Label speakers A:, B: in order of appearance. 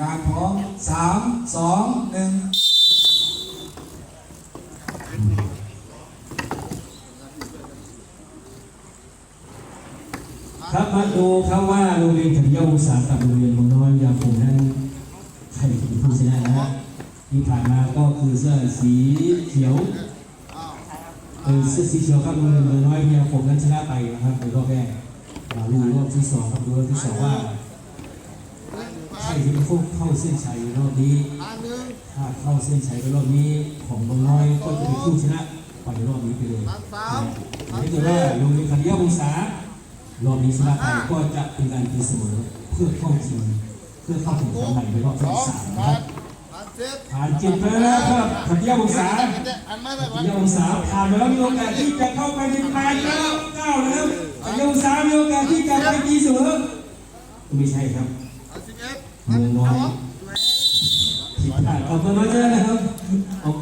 A: การพร้อมสามสองหนึ่ง
B: ครับมาดูครับว่าโรงเรียนขันยาอุตสาหกับโรงเรียนบางน้อยยาผมนั้นใครเป็นผู้ชนะนะฮะที่ผ่านมาก็คือเสื้อสีเขียวเออเสื้อสีเขียวครับโรงเรียนบางน้อยยาผมนั้นชนะไปนะครับในรอบแรกมาดูรอบที่สองครับดูรอบที่สองว่า ใครที่เป็นผู้เข้าเส้นชัยรอบนี้
C: อันหนึ่ง
B: ถ้าเข้าเส้นชัยในรอบนี้ของบางน้อยก็จะเป็นผู้ชนะไปรอบนี้ไปเลยนะถ้าเกิดว่าโรงเรียนขันยาอุตสาหรอบนี้ชนะไปก็จะเป็นการตีเสมอเพื่อเข้าชิงเพื่อเข้าถึงแชมป์ใหม่ในรอบ
C: ส
B: ที่
C: อง
B: สามนะ
C: แป
B: ครับ
C: ดอันเจ็ด
B: ผ่านเกมไปแล้วครับขัตยาองศา
C: อันไม่ได้
B: ขัตยาองศาผ่านไปแล้วมีโอกาสที่จะเข้าไปในแปดแล้วเก้าแล้วขัตยาองศามีโอกาสที่จะไปตีเสมอไม่ใช่ครับ
C: อันสิบเอ็ด
B: เมืองน้อยผิดพลาดขอบคุณมากเลยนะครับ